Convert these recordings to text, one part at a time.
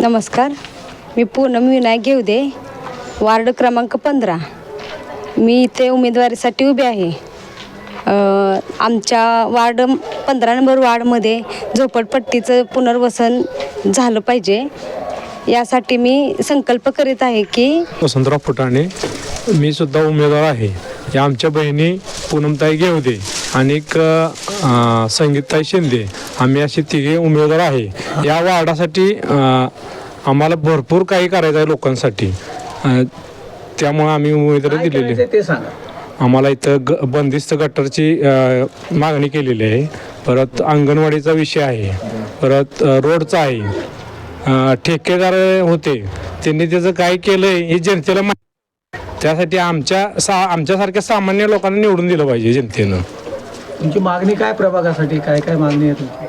नमस्कार. मी पूनम विनायक घेवदे वार्ड क्रमांक पंधरा. मी इथे उमेदवारीसाठी उभे आहे. आमच्या वार्ड पंधरा नंबर वार्डमध्ये झोपडपट्टीचं पुनर्वसन झालं पाहिजे. यासाठी मी संकल्प करीत आहे की वसंतराव फुटाणे मी सुद्धा उमेदवार आहे. या आमच्या बहिणी पूनमताई घेवदे आणि एक, अ, संगीताई शिंदे. आम्ही असे तिघे उमेदवार आहे. या वार्डासाठी आम्हाला भरपूर काही करायचं आहे लोकांसाठी. त्यामुळे आम्ही उमेदवारी दिलेली. करायचंय ते सांगा. आम्हाला इथं ग बंदिस्त गटरची मागणी केलेली आहे. परत अंगणवाडीचा विषय आहे. परत रोडचा आहे. ठेकेदार होते. त्यांनी त्याचं काय केलं आहे हे जनतेला माहिती. त्यासाठी आमच्या सा आमच्यासारख्या सामान्य लोकांना निवडून दिलं पाहिजे जनतेनं. तुमची मागणी काय प्रभागासाठी? काय काय मागणी आहे तुमची?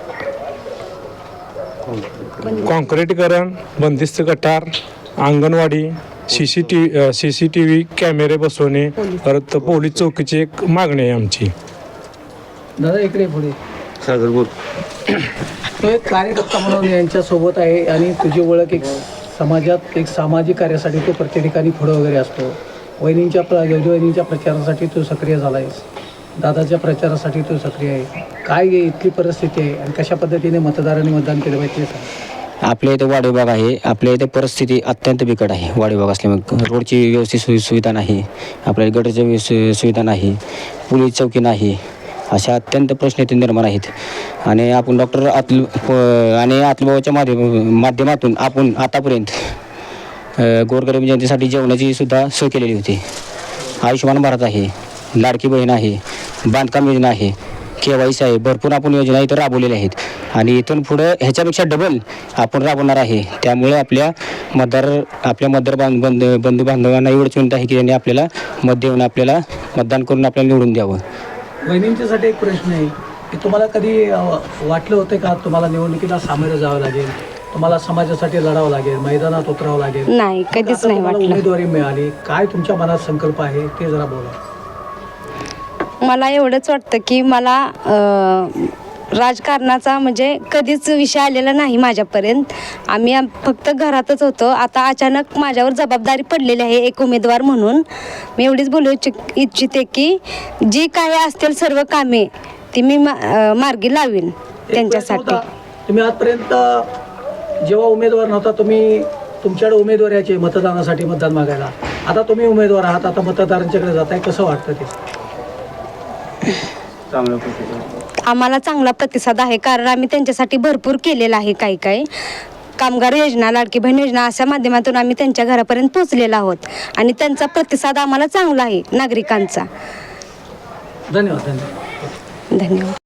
कॉन्क्रीटीकरण बंदिस्त गटार anganwadi C C T C C T V कॅमेरे बसवणे परत पोलीस चौकीची एक मागणी आहे आमची. दादा इकडे पुढे. सागर बोल. तो एक कार्यकर्ता म्हणून यांच्या सोबत आहे आणि तुझी ओळख एक समाजात एक सामाजिक कार्यासाठी तो प्रत्येक ठिकाणी पुढं वगैरे असतो. वहिनींच्या प्र वहिनींच्या प्रचारासाठी तू सक्रिय झाला आहेस दादाच्या प्रचारासाठी तो सक्रिय आहे. काय आहे? इथली परिस्थिती आहे आणि कशा पद्धतीने मतदारांनी मतदान केलं पाहिजे ते सांग. आपल्या इथे वाडी विभाग आहे. आपल्या इथे परिस्थिती अत्यंत बिकट आहे. वाडी विभाग असल्यामुळे रोडची व्यवस्थित सोयी सुविधा नाही. आपल्या गटरची व्यव- सुविधा नाही. पोलीस चौकी नाही. अशा अत्यंत प्रश्न इथे निर्माण आहेत. आणि आपण डॉक्टर आतल प- आणि अतुलबाबाच्या माध्यम माध्यमातून आपण आतापर्यंत अ, गोरगरीब जनतेसाठी जेवणाची सुद्धा सोय केलेली होती. आयुष्यमान भारत आहे. लाडकी बहीण आहे. बांधकाम योजना आहे. के वाय सी आहे भरपूर आपण योजना इथं राबवलेल्या आहेत. आणि इथून पुढं ह्याच्यापेक्षा डबल आपण राबवणार आहे. त्यामुळे आपल्या मतदार आपल्या मतदार बांध बंध बंधू बांधवांना एवढंच विनंती आहे की त्यांनी आपल्याला मत देऊन आपल्याला मतदान करून आपल्याला निवडून द्यावं. वहिनींच्यासाठी एक प्रश्न आहे की तुम्हाला कधी वाटलं होतं का तुम्हाला निवडणुकीला सामोरं जावं लागेल? तुम्हाला समाजासाठी लढावं लागेल मैदानात उतरावं लागेल? नाही कधीच नाही वाटलं. उमेदवारी मिळाली. काय तुमच्या मनात संकल्प आहे ते जरा बोला. मला एवढंच वाटतं की मला राजकारणाचा म्हणजे कधीच विषय आलेला नाही माझ्यापर्यंत. आम्ही आम- फक्त घरातच होतो. आता अचानक माझ्यावर जबाबदारी पडलेली आहे एक उमेदवार म्हणून. मी एवढीच बोलू इच्छ- इच्छिते की जी काही असतील सर्व कामे ती मी मा- मार्गी लावीन त्यांच्यासाठी. तुम्ही आजपर्यंत जेव्हा उमेदवार नव्हता तुम्ही तुमच्याकडे उमेदवार यायचे मतदानासाठी मतदान मागायला. आता तुम्ही उमेदवार आहात आता मतदारांच्याकडे जाताय कसं वाटतं ते? आम्हाला चांगला प्रतिसाद आहे कारण आम्ही त्यांच्यासाठी भरपूर केलेलं आहे काही काही. कामगार योजना लाडकी बहीण योजना अशा माध्यमातून आम्ही त्यांच्या घरापर्यंत पोहोचलेलो आहोत. आणि त्यांचा प्रतिसाद आम्हाला चांगला आहे नागरिकांचा. धन्यवाद धन्यवाद. धन्यवाद.